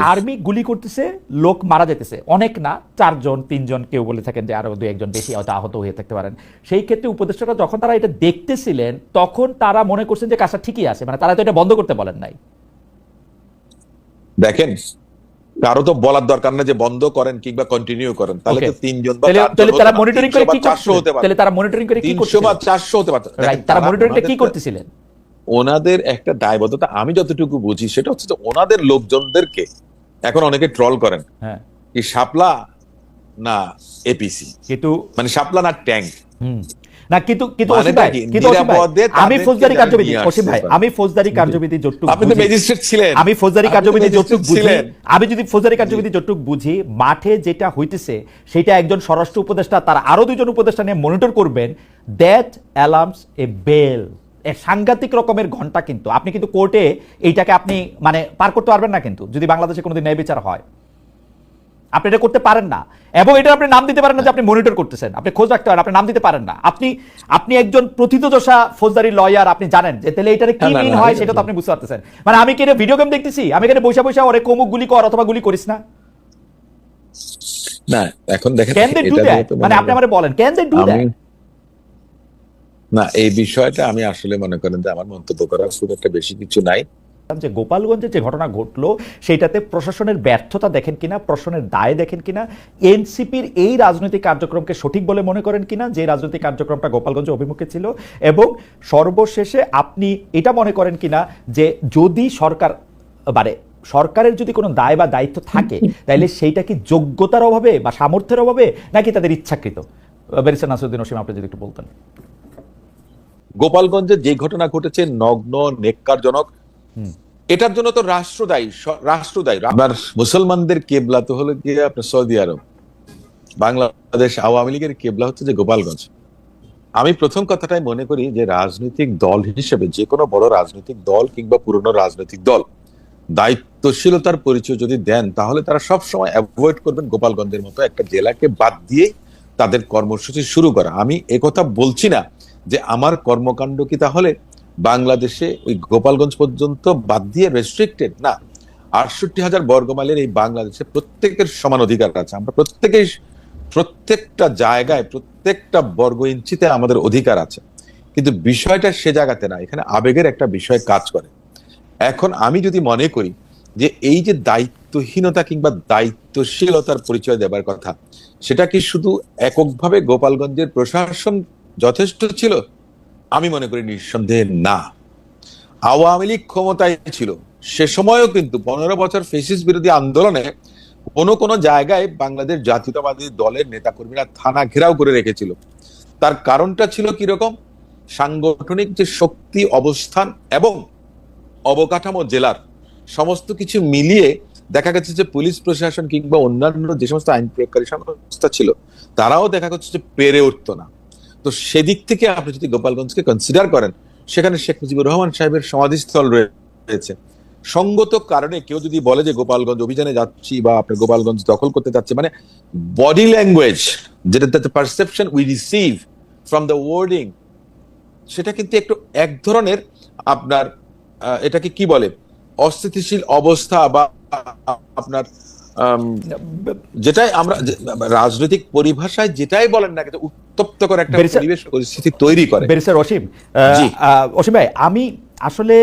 Army গুলি করতেছে লোক মারা যেতেছে অনেক না চারজন তিনজন কেউ বলে থাকেন যে আরও দু একজন বেশি হয়তো আহত হয়ে থাকতে পারেন। সেই ক্ষেত্রে উপদেষ্টারা যখন তারা এটা দেখতেছিলেন তখন তারা মনে করছেন যে কাজটা ঠিকই আছে। মানে তারা তো এটা বন্ধ করতে বলেন নাই। দেখেন কারও তো বলার দরকার না যে বন্ধ করেন কিংবা কন্টিনিউ করেন। তাহলে তো তিনজন বা তারা মনিটরিং করে কি 400 হতে পারে। তাহলে তারা মনিটরিং করে কি তিনশো বা করছিলেন চারশো হতে পারে। তারা মনিটরিংটা কি করতেছিলেন? ওনাদের একটা দায়বদ্ধতা আমি যতটুকু বুঝি সেটা হচ্ছে যে ওনাদের লোকজনদেরকে এখন অনেকে ট্রল করেন। হ্যাঁ। কি শাপলা না এপিসি কিন্তু মানে শাপলা না ট্যাঙ্ক? না কিন্তু কিন্তু আমি ফৌজদারি কার্যবিধি অসীম ভাই আমি ফৌজদারি কার্যবিধি যতটুকু আপনি তো ম্যাজিস্ট্রেট ছিলেন। আমি ফৌজদারি কার্যবিধি যতটুকু বুঝি আমি যদি ফৌজদারি কার্যবিধি যতটুকু বুঝি মাঠে যেটা হইতেছে সেটা একজন স্বরাষ্ট্র উপদেষ্টা তার আরও দুজন উপদেষ্টা নিয়ে মনিটর করবেন দ্যাট অ্যালার্মস এ বেল সাংঘাতিক রকমের ঘণ্টা কিন্তু। আপনি কিন্তু কোর্টে এইটাকে আপনি মানে পার করতে পারবেন না কিন্তু যদি বাংলাদেশে কোনোদিন ন্যায় বিচার হয়। আপনি এটা করতে পারেন না। এবং এটা আপনি নাম দিতে পারেন না যে আপনি মনিটর করতেছেন। আপনি খোঁজ রাখতে পারেন আপনি নাম দিতে পারেন না। আপনি আপনি একজন প্রথিতযশা ফৌজদারি লয়ার আপনি জানেন যে তাহলে এটার কি মিন হয় সেটা তো আপনি বুঝতে পারতেছেন। মানে আমি কি এটা ভিডিও গেম দেখতেছি? আমি এখানে বসে বসে ওরে কোমুক গুলি কর অথবা গুলি করিস না? না এখন দেখেন ক্যান দে ডু দ্যাট মানে আপনি আমারে বলেন ক্যান দে ডু দ্যাট না, এই বিষয়টা আমি আসলে মনে করেন যে আমার মন্তব্য করার খুব একটা বেশি কিছু নাই। যে গোপালগঞ্জে যে ঘটনা ঘটলো সেটাতে প্রশাসনের ব্যর্থতা দেখেন কিনা, প্রশাসনের দায় দেখেন কিনা, এনসিপির এই রাজনৈতিক কার্যক্রমকে সঠিক বলে মনে করেন কিনা, যে রাজনৈতিক কার্যক্রমটা গোপালগঞ্জ অভিমুখে ছিল, এবং সর্বশেষে আপনি এটা মনে করেন কিনা, যে যদি সরকার মানে সরকারের যদি কোনো দায় বা দায়িত্ব থাকে তাহলে সেইটা কি যোগ্যতার অভাবে বা সামর্থ্যের অভাবে, নাকি তাদের ইচ্ছাকৃত? ব্যারিস্টার নাসুদ্দিন ওসিম, আপনি যদি একটু বলতেন। গোপালগঞ্জে যে ঘটনা ঘটেছে নগ্ন নেককারজনক এটার জন্য তো রাষ্ট্র দায়ী স- রাষ্ট্র দায়ী আপনার মুসলমানদের কেবলা তো হলো গিয়ে আপনার সৌদি আরব। বাংলাদেশ আওয়ামী লীগের কেবলা হচ্ছে যে গোপালগঞ্জ। আমি প্রথম কথাটাই মনে করি যে রাজনৈতিক দল হিসেবে যে কোনো বড় রাজনৈতিক দল কিংবা পুরনো রাজনৈতিক দল দায়িত্বশীলতার পরিচয় যদি দেন তাহলে তারা সব সময় অ্যাভয়েড করবেন গোপালগঞ্জের মতো একটা জেলাকে বাদ দিয়ে তাদের কর্মসূচি শুরু করা। আমি একথা বলছি না যে আমার কর্মকাণ্ড কি তাহলে বাংলাদেশে ওই গোপালগঞ্জ পর্যন্ত বাদ দিয়ে রেস্ট্রিক্টেড না। আটষট্টি হাজার বর্গমাইলের এই বাংলাদেশে প্রত্যেকের সমান অধিকার আছে। আমরা প্রত্যেকেই প্রত্যেকটা জায়গায়, প্রত্যেকটা বর্গ ইঞ্চিতে আমাদের অধিকার আছে। কিন্তু বিষয়টা সে জায়গাতে না। এখানে আবেগের একটা বিষয় কাজ করে। এখন আমি যদি মনে করি যে এই যে দায়িত্বহীনতা কিংবা দায়িত্বশীলতার পরিচয় দেবার কথা, সেটা কি শুধু এককভাবে গোপালগঞ্জের প্রশাসন যথেষ্ট ছিল? আমি মনে করি নিঃসন্দেহে না। আওয়ামী লীগ ক্ষমতায় ছিল। সে সময়ও কিন্তু পনেরো বছর ফেসিস বিরোধী আন্দোলনে কোনো কোনো জায়গায় বাংলাদেশ জাতীয়তাবাদী দলের নেতাকর্মীরা থানা ঘেরাও করে রেখেছিল। তার কারণটা ছিল কীরকম? সাংগঠনিক যে শক্তি, অবস্থান এবং অবকাঠামো জেলার সমস্ত কিছু মিলিয়ে দেখা গেছে যে পুলিশ প্রশাসন কিংবা অন্যান্য যে সমস্ত আইন প্রয়োগকারী সংস্থা ছিল, তারাও দেখা যাচ্ছে যে পেরে উঠতো না। তো সেদিক থেকে আপনি যদি গোপালগঞ্জকে কনসিডার করেন, সেখানে শেখ মুজিবুর রহমান সাহেবের সমাধিস্থল রয়েছে। সঙ্গত কারণে কেউ যদি বলে যে গোপালগঞ্জ অভিযানে যাচ্ছি বা আপনার গোপালগঞ্জ দখল করতে যাচ্ছে মানে বডি ল্যাঙ্গুয়েজ যেটা perception we receive from the wording সেটা কিন্তু একটু এক ধরনের আপনার এটাকে কি বলে? অস্থিতিশীল অবস্থা বা আপনার যেটাই আমরা রাজনৈতিক পরিভাষায় যেটাই বলেন না কিন্তু উত্তপ্ত করে একটা পরিবেশ পরিস্থিতি তৈরি করে। বেরিসার অসীম অসীম ভাই আমি আসলে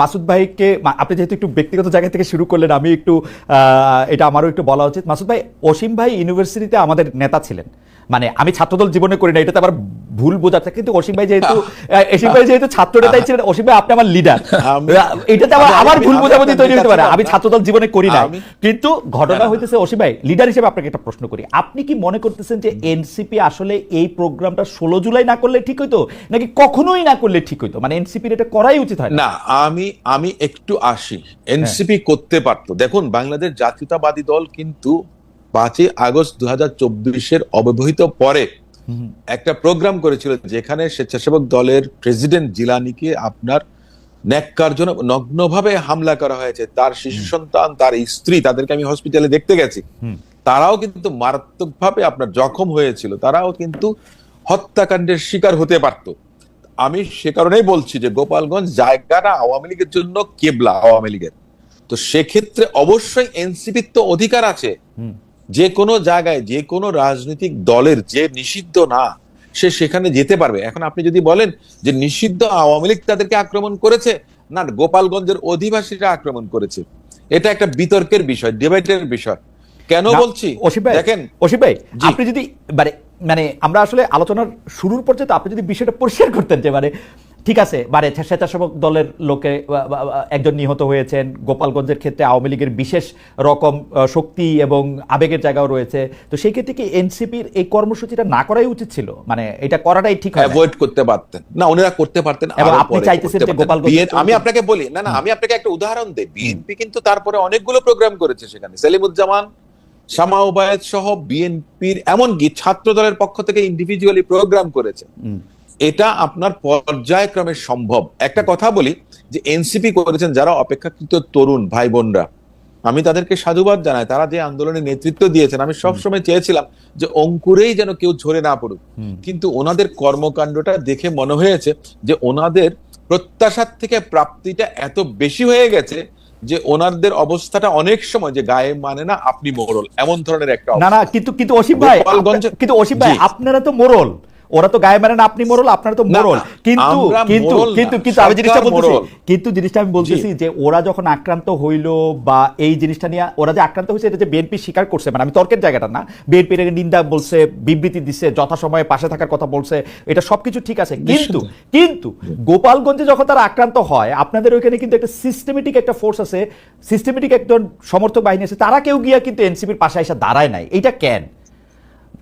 মাসুদ ভাইকে আপনি যেহেতু একটু ব্যক্তিগত জায়গা থেকে শুরু করলেন আমি একটু এটা আমারও একটু বলা উচিত। মাসুদ ভাই অসীম ভাই ইউনিভার্সিটিতে আমাদের নেতা ছিলেন। মানে আমি ছাত্রদল জীবনে করি না এটাতে আবার ভুল বোঝাচ্ছে কিন্তু অসীম ভাই যেহেতু অসীম ভাই যেহেতু ছাত্র নেতাই ছিলেন অসীম ভাই আপনি আমার লিডার আমি- এটাতে আবার আবার ভুল বোঝাবুঝি তৈরি হতে পারে। আমি ছাত্রদল জীবনে করি না কিন্তু ঘটনা না। হইতেছে অসীম ভাই লিডার হিসেবে আপনাকে একটা প্রশ্ন করি। আপনি কি মনে করতেছেন যে এনসিপি আসলে এই প্রোগ্রামটা ষোলো জুলাই না করলে ঠিক হইতো? নাকি কখনোই না করলে ঠিক হইতো? মানে এনসিপির এটা করাই উচিত হয় না? না আমি আমি একটু আসি। এনসিপি করতে পারতো। দেখুন বাংলাদেশ জাতীয়তাবাদী দল কিন্তু পাঁচই আগস্ট দু হাজার চব্বিশের অব্যবহিত পরে একটা প্রোগ্রাম করেছিল যেখানে স্বেচ্ছাসেবক দলের প্রেসিডেন্ট জিলানিকে আপনার ন্যাক্কারজনক নগ্নভাবে হামলা করা হয়েছে। তার শিশু সন্তান তার স্ত্রী তাদেরকে আমি হসপিটালে দেখতে গেছি। তারাও কিন্তু মারাত্মকভাবে আপনার জখম হয়েছিল। তারাও কিন্তু হত্যাকাণ্ডের শিকার হতে পারত। আমি সে কারণেই বলছি যে গোপালগঞ্জ জায়গাটা আওয়ামী লীগের জন্য কেবলা আওয়ামী লীগের। তো সেক্ষেত্রে অবশ্যই এনসিপির তো অধিকার আছে। যে কোনো জায়গায় যে কোনো রাজনৈতিক দলের যে নিষিদ্ধ না সে সেখানে যেতে পারবে। এখন আপনি যদি বলেন যে নিষিদ্ধ আওয়ামী লীগ তাদেরকে আক্রমণ করেছে না গোপালগঞ্জের অধিবাসীরা আক্রমণ করেছে। এটা একটা বিতর্কের বিষয় ডিবেটের বিষয়। কেন বলছি? দেখেন। অসিফ ভাই আপনি যদি মানে মানে আমরা আসলে আলোচনার শুরুর পর্যায়ে আপনি যদি বিষয়টা পরিষ্কার করতেন যে মানে ঠিক আছে মানে স্বেচ্ছাসেবক দলের লোকে একজন নিহত হয়েছেন। গোপালগঞ্জের ক্ষেত্রে আওয়ামী লীগের বিশেষ রকম শক্তি এবং আবেগের জায়গাও রয়েছে। তো সেই ক্ষেত্রে কি এনসিপির এই কর্মসূচিটা না করাই উচিত ছিল? মানে এটা করাটাই ঠিক হয় অ্যাভয়েড করতে পারতেন। না ওনারা করতে পারতেন এবং আপনি চাইতেছেন যে। গোপালগঞ্জে আমি আপনাকে বলি না না আমি আপনাকে একটা উদাহরণ দেই। বিএনপি কিন্তু তারপরে অনেকগুলো প্রোগ্রাম করেছে সেখানে। সেলিমুজ্জামান শামা ওবায়দ সহ বিএনপির এমনকি ছাত্র দলের পক্ষ থেকে ইন্ডিভিজুয়ালি প্রোগ্রাম করেছে। এটা আপনার পর্যায়ক্রমে সম্ভব। একটা কথা বলি যে এনসিপি করেছেন যারা অপেক্ষাকৃত তরুণ ভাই বোনরা আমি তাদেরকে সাধুবাদ জানাই তারা যে আন্দোলনে নেতৃত্ব দিয়েছেন আমি সবসময় চেয়েছিলাম যে অঙ্কুরেই যেন কেউ ঝরে না পড়ুক। কিন্তু ওনাদের কর্মকাণ্ডটা দেখে মনে হয়েছে যে ওনাদের প্রত্যাশার থেকে প্রাপ্তিটা এত বেশি হয়ে গেছে যে ওনাদের অবস্থাটা অনেক সময় যে গায়ে মানে না আপনি মোড়ল এমন ধরনের একটা না না কিন্তু কিন্তু অসীম ভাই কিন্তু অসীম ভাই আপনারা তো মোরল। ওরা তো গায়ে মারেন আপনি মোরল আপনারা তো মোরল। কিন্তু কিন্তু কিন্তু কিন্তু আমি জিনিসটা বলতেছি কিন্তু জিনিসটা আমি বলতেছি যে ওরা যখন আক্রান্ত হইল বা এই জিনিসটা নিয়ে ওরা যে আক্রান্ত হয়েছে এটা যে বিএনপি স্বীকার করছে মানে আমি তর্কের জায়গাটা না। বিএনপির নিন্দা বলছে বিবৃতি দিচ্ছে যথাসময়ে পাশে থাকার কথা বলছে এটা সবকিছু ঠিক আছে। কিন্তু কিন্তু গোপালগঞ্জে যখন তারা আক্রান্ত হয় আপনাদের ওইখানে কিন্তু একটা সিস্টেমেটিক একটা ফোর্স আছে সিস্টেমেটিক একজন সমর্থক বাহিনী আছে তারা কেউ গিয়া কিন্তু এনসিপির পাশে এসে দাঁড়ায় নাই। এটা কেন?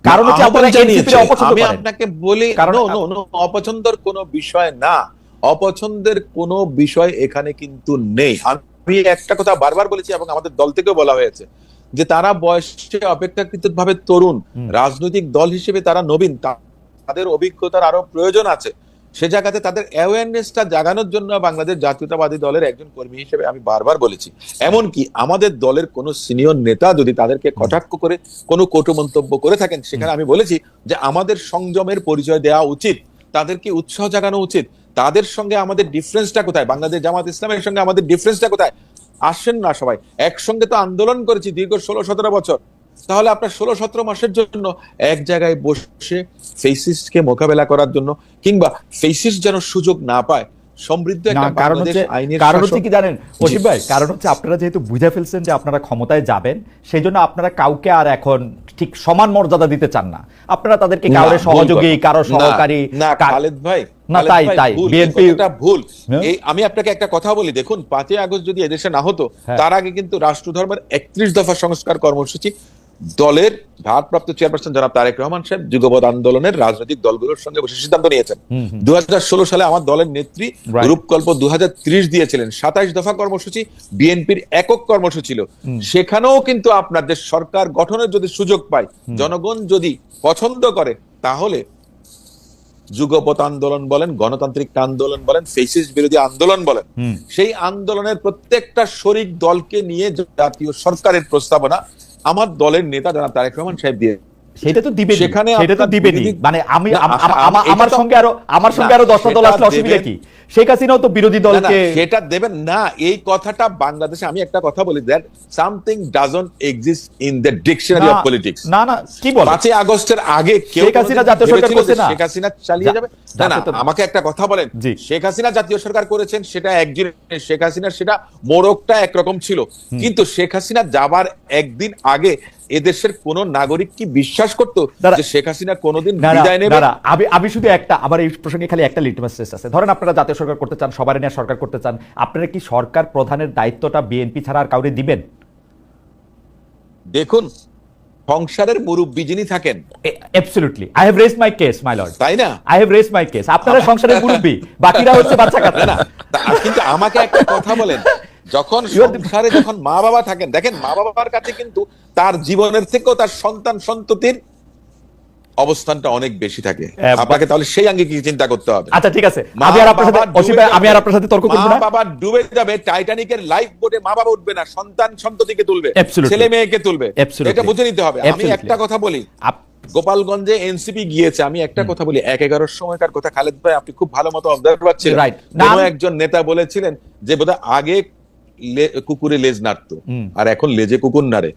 কারণ হচ্ছে আপনারা এনসিপি অপছন্দ করেন। আমি আপনাকে বলি কারণ- নো no, অপছন্দের কোনো বিষয় না। অপছন্দের কোনো বিষয় এখানে কিন্তু নেই। আমি একটা কথা বারবার বলেছি এবং আমাদের দল থেকেও বলা হয়েছে যে তারা বয়সে অপেক্ষাকৃত ভাবে তরুণ রাজনৈতিক দল হিসেবে তারা নবীন। তাদের অভিজ্ঞতার আরও প্রয়োজন আছে। সে জায়গাতে তাদের অ্যাওয়ারনেসটা জাগানোর জন্য বাংলাদেশ জাতীয়তাবাদী দলের একজন কর্মী হিসেবে আমি বারবার বলেছি। এমনকি আমাদের দলের কোন সিনিয়র নেতা যদি তাদেরকে কটাক্ষ করে কোনো কটু মন্তব্য করে থাকেন সেখানে আমি বলেছি যে আমাদের সংযমের পরিচয় দেওয়া উচিত তাদেরকে উৎসাহ জাগানো উচিত তাদের সঙ্গে আমাদের ডিফারেন্সটা কোথায়? বাংলাদেশ জামাত ইসলামের সঙ্গে আমাদের ডিফারেন্সটা কোথায়? আসেন না সবাই একসঙ্গে তো আন্দোলন করেছি দীর্ঘ ষোলো সতেরো বছর। তাহলে আপনার ষোলো সতেরো মাসের জন্য এক জায়গায় বসে ফেসিস্টকে মোকাবেলা করার জন্য কিংবা ফেসিস্ট যেন সুযোগ না পায় সমৃদ্ধ না একটা কারণ বাংলাদেশ হচ্ছে কারণ হচ্ছে কি জানেন অসীম ভাই কারণ হচ্ছে আপনারা যেহেতু বুঝে ফেলছেন যে আপনারা ক্ষমতায় যাবেন সেই জন্য আপনারা কাউকে আর এখন ঠিক সমান মর্যাদা দিতে চান না। আপনারা তাদেরকে না, সহযোগী কারও সহকারী না খালেদ ভাই না, তাই, তাই, ভুল, এই BNP কথাটা ভুল? এই আমি আপনাকে একটা কথা বলি দেখুন পাঁচই আগস্ট যদি এদেশে না হতো হ্যাঁ। তার আগে কিন্তু রাষ্ট্রধর্মের একত্রিশ দফা সংস্কার কর্মসূচি দলের ভারপ্রাপ্ত চেয়ারপারসন জনাব তারেক রহমান সাহেব যুগপৎ আন্দোলনের রাজনৈতিক দলগুলোর সঙ্গে বসে সিদ্ধান্ত নিয়েছেন। দু সালে আমার দলের নেত্রী. রূপকল্প দু হাজার ত্রিশ দিয়েছিলেন। সাতাইশ দফা কর্মসূচি বিএনপির একক কর্মসূচি ছিল। সেখানেও কিন্তু আপনার যে সরকার গঠনের যদি সুযোগ পায় জনগণ যদি পছন্দ করে তাহলে যুগপৎ আন্দোলন বলেন গণতান্ত্রিক আন্দোলন বলেন ফেসিস বিরোধী আন্দোলন বলেন সেই আন্দোলনের প্রত্যেকটা শরিক দলকে নিয়ে জাতীয় সরকারের প্রস্তাবনা আমার দলের নেতা যারা তারেক রহমান সাহেব দিয়ে সেটা তো দিবেনি। সেখানে সেটা তো দিবেনি। মানে আমি না, আম- আ- আমা- এটা আমার সঙ্গে আরও আমার সঙ্গে আরও দশটা দল আসলে অসুবিধা কি? শেখ হাসিনাও তো বিরোধী দলকে সেটা দেবেন না। এই কথাটা বাংলাদেশে আমি একটা কথা বলি that something doesn't exist in the dictionary of politics না না কি বল? পাঁচই আগস্টের আগে কেউ শেখ হাসিনা জাতীয় সরকার করছে না? শেখ হাসিনা চালিয়ে যাবে? না না আমাকে একটা কথা বলেন। শেখ হাসিনা জাতীয় সরকার করেছেন সেটা একদিন শেখ হাসিনার সেটা মোড়কটা একরকম ছিল। কিন্তু শেখ হাসিনা যাবার একদিন আগে এদেশের কোন নাগরিক কি বিশ্বাস করতো যে শেখ হাসিনা কোনোদিন বিদায় নেবে? না, আমি আমি শুধু একটা আবার এই প্রসঙ্গে খালি একটা লিটমাস টেস্ট আছে। ধরেন আপনারা জাতীয় সরকার করতে চান সবার নিয়ে সরকার করতে চান আপনারা কি সরকার প্রধানের দায়িত্বটা বিএনপি ছাড়া আর কাউরে দিবেন? দেখুন সংসারের মুরব্বী যিনি থাকেন absolutely I have rest my case my lord তাই না? I have rest my case আপনারা সংসারের মুরব্বী বাকিরা হচ্ছে বাচ্চা কাচ্চা। না কিন্তু আমাকে একটা কথা বলেন। যখন সংসারে যখন মা বাবা থাকেন দেখেন মা বাবার কাছে কিন্তু তার জীবনের থেকেও তার সন্তান সন্ততির অবস্থানটা অনেক বেশি থাকে। আপনাকে তাহলে সেই চিন্তা করতে হবে? আচ্ছা ঠিক আছে। আমি আর আপনার সাথে অসীম আমি আর আপনার সাথে তর্ক করব না। বাবা ডুবে যাবে টাইটানিকের লাইফ বোটে মা বাবা উঠবে না সন্তান সন্ততিকে তুলবে ছেলে মেয়েকে তুলবে। এটা বুঝে নিতে হবে। আমি একটা কথা বলি। গোপালগঞ্জে এনসিপি গিয়েছে আমি একটা কথা বলি। এক এগারোর সময়কার কথা খালেদ ভাই আপনি খুব ভালো মতো অবজার্ভ পাচ্ছিলেন একজন নেতা বলেছিলেন যে বোধহয় আগে কুকুরে লেজ নাড়তো। আর এখন লেজে কুকুর নাড়ে।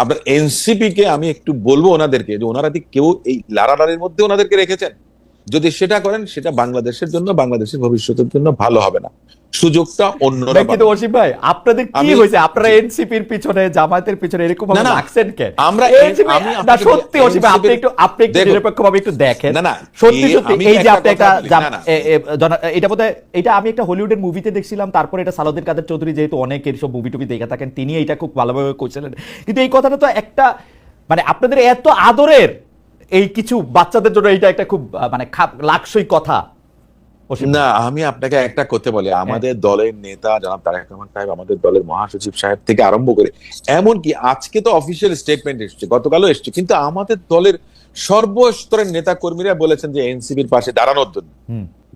আপনার এনসিপি কে আমি একটু বলব ওনাদেরকে যে ওনারা কেউ এই লারালারির মধ্যে ওনাদেরকে রেখেছেন? যদি সেটা করেন সেটা বাংলাদেশের জন্য বাংলাদেশের ভবিষ্যতের জন্য ভালো হবে না। সুযোগটা অন্যরা ভাই, কিন্তু অসীম ভাই আপনাদের কি হয়েছে? আপনারা এনসিপির পিছনে জামায়াতের পিছনে এরকম ভাবে কেন আমরা না সত্যি অসীম ভাই আপনি একটু আপনি একটু দেখুন। নিরপেক্ষভাবে একটু দেখেন। না, না, সত্যি সত্যি এই যে আপনি একটা এটা বোধহয় এটা আমি একটা হলিউডের মুভিতে দেখছিলাম তারপর এটা সালাউদ্দিন কাদের চৌধুরী যেহেতু অনেক সব মুভি টুভি দেখে থাকেন তিনি এটা খুব ভালোভাবে করছিলেন। কিন্তু এই কথাটা তো একটা মানে আপনাদের এত আদরের এই কিছু বাচ্চাদের জন্য এটা একটা খুব মানে লাকসই কথা। না আমি আপনাকে একটা করতে বলি। আমাদের দলের নেতা জনাব তারেক রহমান সাহেব আমাদের দলের মহাসচিব সাহেব থেকে আরম্ভ করে এমনকি আজকে তো অফিসিয়াল স্টেটমেন্ট এসছে গতকালও এসছে কিন্তু আমাদের দলের সর্বস্তরের নেতা কর্মীরা বলেছেন যে এনসিবির পাশে দাঁড়ানোর জন্য।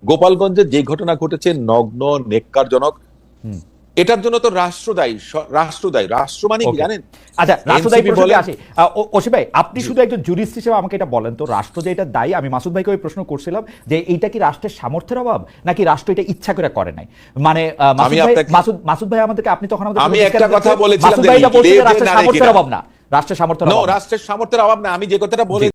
গোপালগঞ্জে যে ঘটনা ঘটেছে নগ্ন নেককারজনক। এটার জন্য তো রাষ্ট্র দায়ী রাষ্ট্র মানে কি জানেন? আচ্ছা রাষ্ট্রদায়ী প্রসঙ্গে বলে- আসি। অসীম ভাই আপনি শুধু একজন জুরিস্ট হিসেবে আমাকে এটা বলেন তো রাষ্ট্র যে এটা দায়ী আমি মাসুদ ভাইকে ওই প্রশ্ন করছিলাম যে এইটা কি রাষ্ট্রের সামর্থ্যের অভাব নাকি রাষ্ট্র এটা ইচ্ছা করে করে নাই? মানে মাসুদ মাসুদ ভাই আমাদেরকে আপনি তখন আমাদের আমি একটা কথা বলেছিলাম যে রাষ্ট্রের সামর্থ্যের অভাব না রাষ্ট্রের সামর্থ্যের অভাব না। রাষ্ট্রের সামর্থ্যের অভাব না আমি যে কথাটা বলে